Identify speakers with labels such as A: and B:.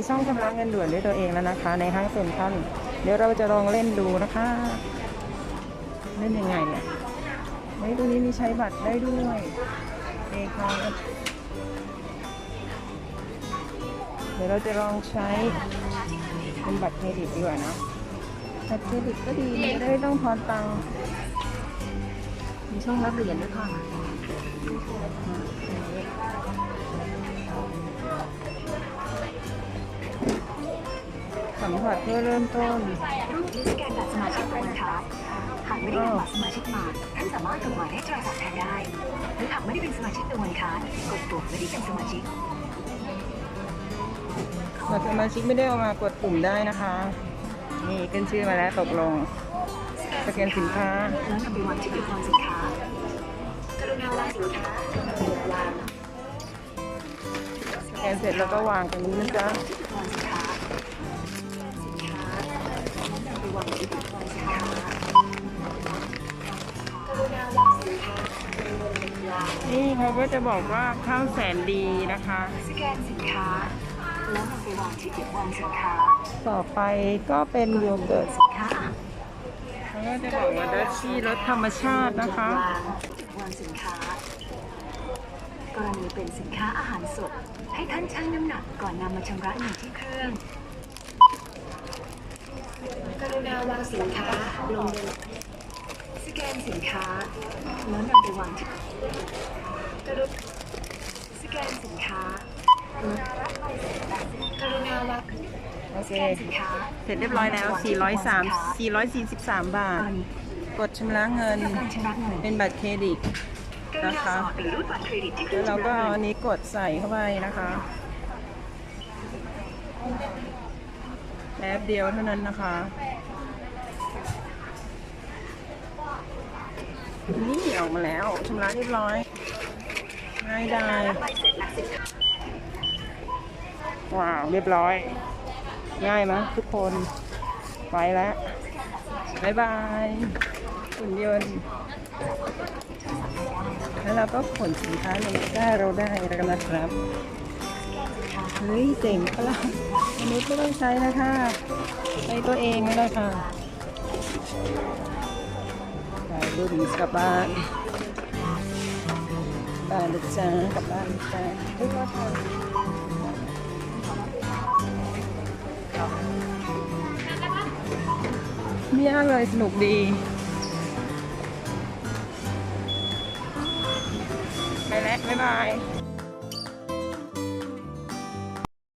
A: มีช่องชำระเงินด่วนด้วยตัวเองแล้วนะคะ ในห้างเซ็นทรัลเดี๋ยวเราจะลองเล่นดูนะคะเล่นยังไงเนี่ยเฮ้ตรงนี้มีใช้บัตรได้ด้วยเอคอนเดี๋ยวเราจะลองใช้เป็นบัตรเครดิตดีกว่านะบัตรเครดิตก็ดีจะได้ไม่ต้องทอนตังค์มีช่องรับเหรียญด้วยค่ะ สัมผัสเพื่อเริ่มต้น
B: รูปที่สแกนบัตรสมาชิกโอนค่ะหากไม่ได้นำบัตรสมาชิกมาท่านสามารถกดหมายเลขโทรศัพท์แทนได้หรือหากไม่ได้เป็นสมาชิกโอนค่ะกดปุ่มไม่ได้เป็นสมาชิก
A: บัตรสมาชิกไม่ได้เอามากดปุ่มได้นะคะ นี่ขึ้นชื่อมาแล้วตกลงสแกนสินค้า
B: แล้วนำไปวางที่จุดวางสินค้ากรุณาวางสินค้าวาง
A: สแกนเสร็จแล้วก็วางตรงนี้นะจ๊ะ
B: นี่
A: เขาก็จะบอกว่าข้าวแสนดีนะคะ
B: สแกนสินค้า แล้วนำไปวางที่จุดวางสินค้า
A: ต่อไปก็เป็นโยเกิร์ต
B: สินค้า
A: เขาก็จะบอกว่าดัชชี่รสธรรมชาตินะคะ
B: วางจุดวางสินค้ากรณีเป็นสินค้าอาหารสด ให้ท่านชั่งน้ำหนักก่อนนำมาชำระเงินที่เครื่องกรุณาวางสินค้าลงบน แกนสินค้า แล้วนำไปวางที่กรุสแกนสินค้ากรุณาวาง
A: โอ
B: ส
A: เค
B: แกนสินค้า
A: เสร็จเรียบร้อยแล้ว 403 443 บาท กดชำระเงิน
B: การชำระเงิน
A: เป็นบัตรเครดิต
B: กรุณาสอดหรือรูดบัตรเครดิตที่เค
A: แล้
B: รื่
A: ว
B: อง
A: เราก็
B: ชำระ
A: เอา
B: เงิ
A: อั
B: น
A: นนี้กดใส่เข้าไปนะคะ แป๊บเดียวเท่านั้นนะคะ นี่ออกมาแล้วชำระเรียบร้อยง่ายได้ว้าวเรียบร้อย ง่ายไหมยทุกคนไปแล้วบายบายหุ่นยนต์แล้วเราก็ขนสินค้าในตะกร้าเราได้แล้วนะครับเฮ้ยเจ๋งปะล่ะมนุษย์ไม่ต้องใช้นะคะใช้ตัวเองไม่ได้ค่ะ ไปดูดีกลับบ้านบ้านนะจ๊ะกลับบ้านนะจ๊ะทุกคนไม่ยากเลยสนุกดี ไปแล้วบ๊ายบาย